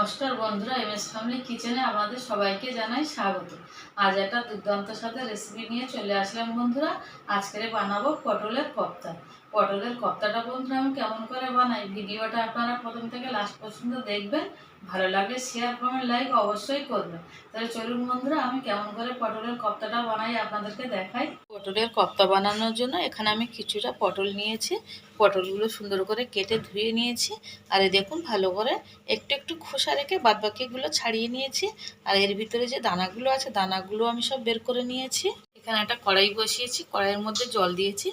নমস্কার বন্ধুরা M S family কিচেনে আপনাদের সবাইকে জানাই স্বাগত। আজ একটা দুর্দান্ত সাথে রেসিপি নিয়ে চলে আসলাম বন্ধুরা। আজকে বানাবো পটলের কপ্তা পটলের কপ্তাটা বন্ধুরা আমি কেমন করে বানাই? ভিডিওটা আপনারা প্রথম থেকে লাস্ট পর্যন্ত দেখবেন। ভালো লাগলে শেয়ার কমেন্ট লাইক অবশ্যই করবেন। তাহলে চলুন বন্ধুরা, আমি কেমন করে পটলের কপ্তাটা বানাই আপনাদেরকে দেখাই। পটলের কপ্তা বানানোর জন্য এখানে আমি কিছুটা পটল নিয়েছি। পটলগুলো সুন্দর করে কেটে ধুয়ে নিয়েছি। আর দেখুন, ভালো করে একটু একটু খোসা রেখে বাদবাকিগুলো ছাড়িয়ে নিয়েছি। আর এর ভিতরে যে দানাগুলো আছে, দানাগুলো আমি সব বের করে নিয়েছি। এখানে একটা কড়াই বসিয়েছি, কড়াইয়ের মধ্যে জল দিয়েছি।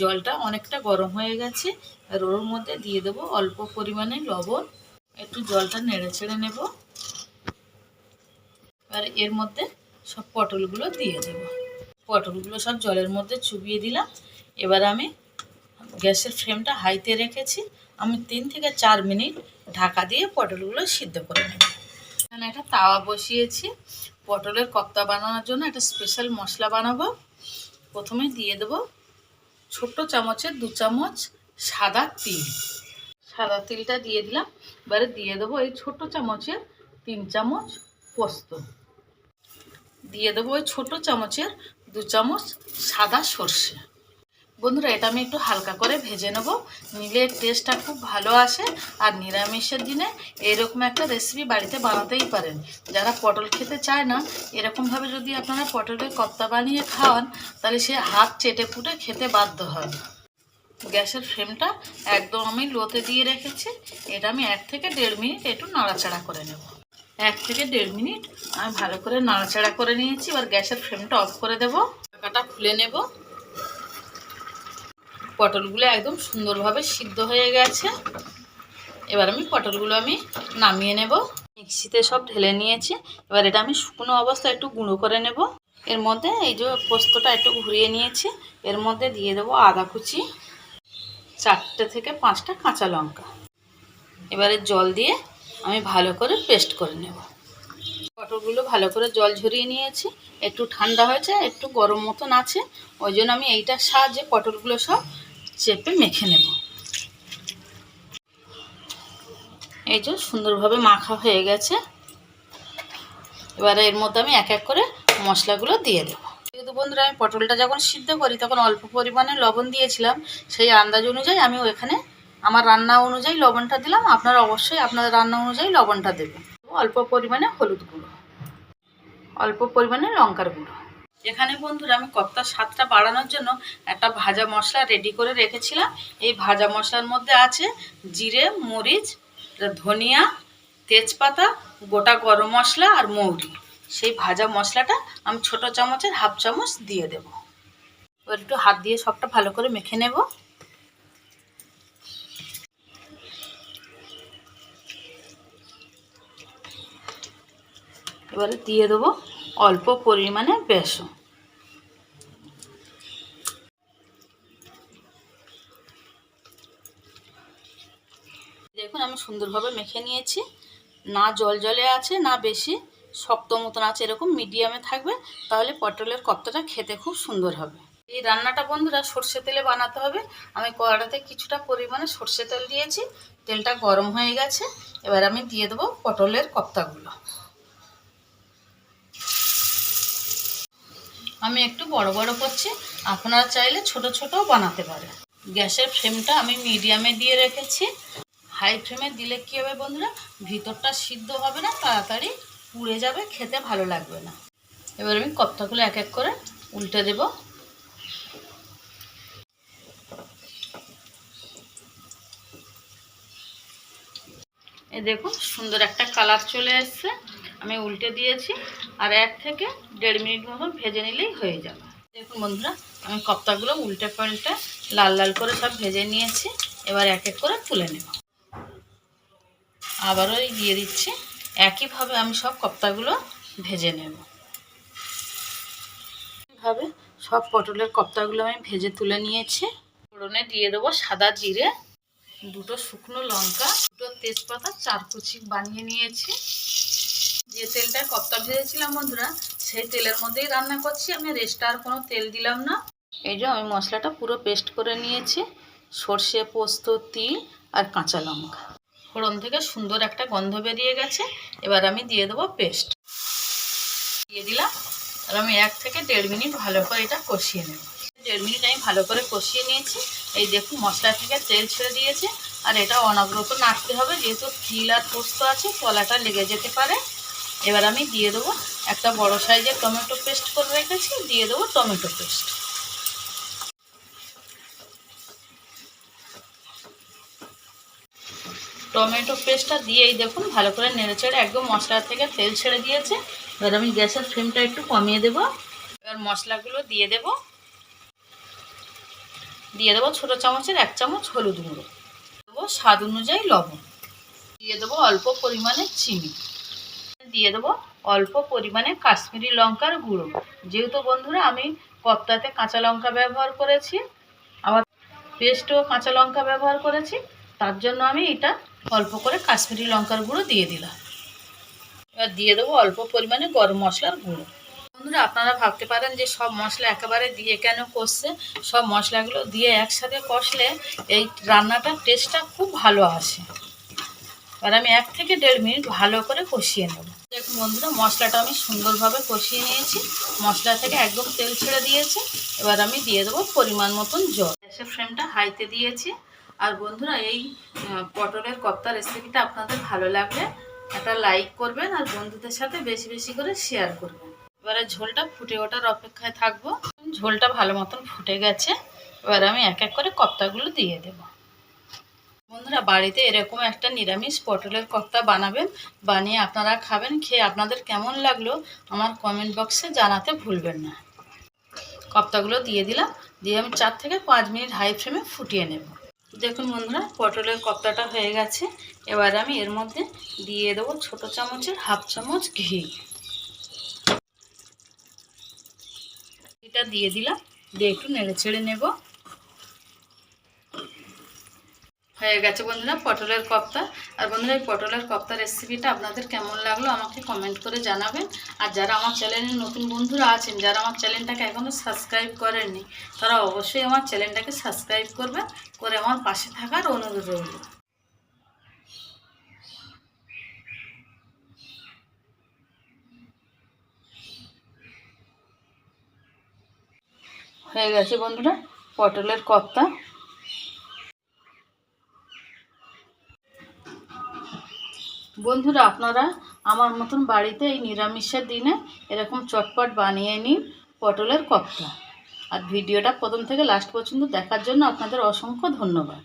জলটা অনেকটা গরম হয়ে গেছে, আর ওর মধ্যে দিয়ে দেবো অল্প পরিমাণে লবণ। একটু জলটা নেড়ে ছেড়ে নেব। আর এর মধ্যে সব পটলগুলো দিয়ে দেব। পটলগুলো সব জলের মধ্যে চুবিয়ে দিলাম। এবার আমি গ্যাসের ফ্লেমটা হাইতে রেখেছি। আমি তিন থেকে চার মিনিট ঢাকা দিয়ে পটলগুলো সিদ্ধ করে নেব। এখানে একটা তাওয়া বসিয়েছি। পটলের কপ্তা বানানোর জন্য একটা স্পেশাল মশলা বানাবো। প্রথমে দিয়ে দেব ছোট্ট চামচের দু চামচ সাদা তিল। সাদা তিলটা দিয়ে দিলাম। এবারে দিয়ে দেবো এই ছোট চামচের তিন চামচ পোস্ত। দিয়ে দেবো ওই ছোট চামচের দু চামচ সাদা সর্ষে। বন্ধুরা, এটা আমি একটু হালকা করে ভেজে নেব। নিলে টেস্টটা খুব ভালো আসে। আর নিরামিষের দিনে এরকম একটা রেসিপি বাড়িতে বানাতেই পারেন। যারা পটল খেতে চায় না, এরকমভাবে যদি আপনারা পটলের কপ্তা বানিয়ে খাওয়ান, তাহলে সে হাত চেটে ফুটে খেতে বাধ্য হয় গ্যাসের ফ্লেমটা একদম আমি লোতে দিয়ে রেখেছি। এটা আমি এক থেকে দেড় মিনিট একটু নাড়াচাড়া করে নেব। এক থেকে দেড় মিনিট আমি ভালো করে নাড়াচাড়া করে নিয়েছি। এবার গ্যাসের ফ্লেমটা অফ করে দেবো। ঢাকাটা খুলে নেব। পটলগুলো একদম সুন্দরভাবে সিদ্ধ হয়ে গেছে। এবার আমি পটলগুলো আমি নামিয়ে নেব। মিক্সিতে সব ঢেলে নিয়েছি। এবার এটা আমি শুকনো অবস্থায় একটু গুঁড়ো করে নেব। এর মধ্যে এই যে পোস্তটা একটু ঘুরিয়ে নিয়েছি, এর মধ্যে দিয়ে দেবো আদা কুচি, চারটে থেকে পাঁচটা কাঁচা লঙ্কা। এবারে জল দিয়ে আমি ভালো করে পেস্ট করে নেব। পটলগুলো ভালো করে জল ঝরিয়ে নিয়েছি। একটু ঠান্ডা হয়েছে, একটু গরম মতন আছে। ওই জন্য আমি এইটার সাহায্যে পটলগুলো সব চেপে মেখে নেব। এই যে সুন্দরভাবে মাখা হয়ে গেছে। এবারে এর মধ্যে আমি এক এক করে মশলাগুলো দিয়ে দেবো। যেহেতু বন্ধুরা, আমি পটলটা যখন সিদ্ধ করি, তখন অল্প পরিমাণে লবণ দিয়েছিলাম। সেই আন্দাজ অনুযায়ী আমি ওখানে আমার রান্না অনুযায়ী লবণটা দিলাম। আপনারা অবশ্যই আপনাদের রান্না অনুযায়ী লবণটা দেবেন। অল্প পরিমাণে হলুদ গুঁড়ো, অল্প পরিমাণে লঙ্কার গুঁড়ো। এখানে বন্ধুরা আমি কপ্তার স্বাদটা বাড়ানোর জন্য একটা ভাজা মশলা রেডি করে রেখেছিলাম। এই ভাজা মশলার মধ্যে আছে জিরে, মরিচ, ধনিয়া, তেজপাতা, গোটা গরম মশলা আর মৌরি। সেই ভাজা মশলাটা আমি ছোট চামচের হাফ চামচ দিয়ে দেব। এবার একটু হাত দিয়ে সবটা ভালো করে মেখে নেব। এবারে দিয়ে দেবো অল্প পরিমাণে বেসন। দেখুন, আমি সুন্দরভাবে মেখে নিয়েছি। না জল জলে আছে, না বেশি। শক্ত মতন আছে, এরকম মিডিয়ামে থাকবে। তাহলে পটলের কপ্তাটা খেতে খুব সুন্দর হবে। এই রান্নাটা বন্ধুরা সর্ষে তেলে বানাতে হবে। আমি কড়াতে কিছুটা পরিমাণে সর্ষে তেল দিয়েছি। তেলটা গরম হয়ে গেছে। এবার আমি দিয়ে দেবো পটলের কপ্তাগুলো। আমি একটু বড় বড় করছি, আপনারা চাইলে ছোট ছোটও বানাতে পারেন। গ্যাসের ফ্লেমটা আমি মিডিয়ামে দিয়ে রেখেছি। হাই ফ্লেমে দিলে কী হবে বন্ধুরা? ভিতরটা সিদ্ধ হবে না, তাড়াতাড়ি পুড়ে যাবে, খেতে ভালো লাগবে না। এবার আমি কপ্তাগুলো এক এক করে উল্টে দেব। এই দেখুন, সুন্দর একটা কালার চলে এসছে। আমি উল্টে দিয়েছি আর এক থেকে দেড় মিনিট মতন ভেজে নিলেই হয়ে যাবে। দেখুন বন্ধুরা, আমি কপ্তাগুলো উল্টে পাল্টে লাল লাল করে সব ভেজে নিয়েছি। এবার এক এক করে তুলে নেব। আবারও দিয়ে দিচ্ছি। একইভাবে আমি সব কপ্তাগুলো ভেজে নেব। এইভাবে সব পটলের কপ্তাগুলো আমি ভেজে তুলে নিয়েছি। ফোড়নে দিয়ে দেবো সাদা জিরে, দুটো শুকনো লঙ্কা, দুটো তেজপাতা, চার কুচি বানিয়ে নিয়েছি। যে তেলটা কপ্তা ভেজেছিলাম বন্ধুরা, সেই তেলের মধ্যেই রান্না করছি। আমি রেস্ট আর কোনো তেল দিলাম না। এই যে আমি মশলাটা পুরো পেস্ট করে নিয়েছি। সর্ষে, পোস্ত, তিল আর কাঁচা লঙ্কা। ফোড়ন থেকে সুন্দর একটা গন্ধ বেরিয়ে গেছে। এবার আমি দিয়ে দেবো পেস্ট দিয়ে দিলাম। আর আমি এক থেকে দেড় মিনিট ভালো করে এটা কষিয়ে নেব। দেড় মিনিট আমি ভালো করে কষিয়ে নিয়েছি। এই দেখুন, মশলা থেকে তেল ছেড়ে দিয়েছে। আর এটা অনবরত নাড়তে হবে, যেহেতু তিল আর পোস্ত আছে, তলাটা লেগে যেতে পারে। এবার আমি দিয়ে দেবো একটা বড় সাইজের টমেটো পেস্ট করে রেখেছি, দিয়ে দেবো টমেটো পেস্ট। টমেটো পেস্টটা দিয়েই দেখুন, ভালো করে নেড়ে চেড়ে একদম মশলা থেকে তেল ছেড়ে দিয়েছে। এবার আমি গ্যাসের ফ্লেমটা একটু কমিয়ে দেবো। এবার মশলাগুলো দিয়ে দেব। দিয়ে দেবো ছোটো চামচের এক চামচ হলুদ গুঁড়ো। দেবো স্বাদ অনুযায়ী লবণ। দিয়ে দেবো অল্প পরিমাণে চিনি। দিয়ে দেবো অল্প পরিমাণে কাশ্মীরি লঙ্কার গুঁড়ো। যেহেতু বন্ধুরা, আমি কপ্তাতে কাঁচা লঙ্কা ব্যবহার করেছি, আবার পেস্টও কাঁচা লঙ্কা ব্যবহার করেছি, তার জন্য আমি এটা অল্প করে কাশ্মীরি লঙ্কার গুঁড়ো দিয়ে দিলাম। এবার দিয়ে দেবো অল্প পরিমাণে গরম মশলার গুঁড়ো। বন্ধুরা, আপনারা ভাবতে পারেন যে সব মশলা একেবারে দিয়ে কেন কষছে? সব মশলাগুলো দিয়ে একসাথে কষলে এই রান্নাটার টেস্টটা খুব ভালো আসে। এবার আমি এক থেকে দেড় মিনিট ভালো করে কষিয়ে নেব। বন্ধুরা, মশলাটা আমি সুন্দরভাবে কষিয়ে নিয়েছি। মশলা থেকে একদম তেল ছেড়ে দিয়েছে। এবার আমি দিয়ে দেবো পরিমাণ মতন জল। গ্যাসের ফ্লেমটা হাইতে দিয়েছি। আর বন্ধুরা, এই পটলের কপ্তা রেসিপিটা আপনাদের ভালো লাগলে একটা লাইক করবেন আর বন্ধুদের সাথে বেশি বেশি করে শেয়ার করবেন। এবারে ঝোলটা ফুটে ওঠার অপেক্ষায় থাকব। ঝোলটা ভালো মতন ফুটে গেছে। এবার আমি এক এক করে কপ্তাগুলো দিয়ে দেবো। বন্ধুরা বাড়িতে এরকম একটা নিরামিষ পটলের কপ্তা বানাবেন, বানিয়ে আপনারা খাবেন, খেয়ে আপনাদের কেমন লাগল আমার কমেন্ট বক্সে জানাতে ভুলবেন না। কপ্তাগুলো দিয়ে দিলাম, দিয়ে আমি চার থেকে পাঁচ মিনিট হাই ফ্লেমে ফুটিয়ে নেব। দেখুন বন্ধুরা, পটলের কপ্তাটা হয়ে গেছে। এবার আমি এর মধ্যে দিয়ে দেবো ছোট চামচের হাফ চামচ ঘি। এটা দিয়ে দিলাম, দিয়ে একটু নেড়ে ছেড়ে নেব। হয়ে গেছে বন্ধুরা, পটলের কপ্তা। আর বন্ধুরা, এই পটলের কপ্তা রেসিপিটা আপনাদের কেমন লাগল আমাকে কমেন্ট করে জানাবেন। আর যারা আমার চ্যানেলের নতুন বন্ধুরা আছেন, যারা আমার চ্যানেলটাকে এখনও সাবস্ক্রাইব করেননি, তারা অবশ্যই আমার চ্যানেলটাকে সাবস্ক্রাইব করবেন, করে আমার পাশে থাকার অনুরোধ রইল। হয়ে গেছে বন্ধুরা, পটলের কপ্তা। বন্ধুরা, আপনারা আমার মতন বাড়িতে এই নিরামিষের দিনে এরকম চটপট বানিয়ে নিন পটলের কপ্তা। আর ভিডিওটা প্রথম থেকে লাস্ট পর্যন্ত দেখার জন্য আপনাদের অসংখ্য ধন্যবাদ।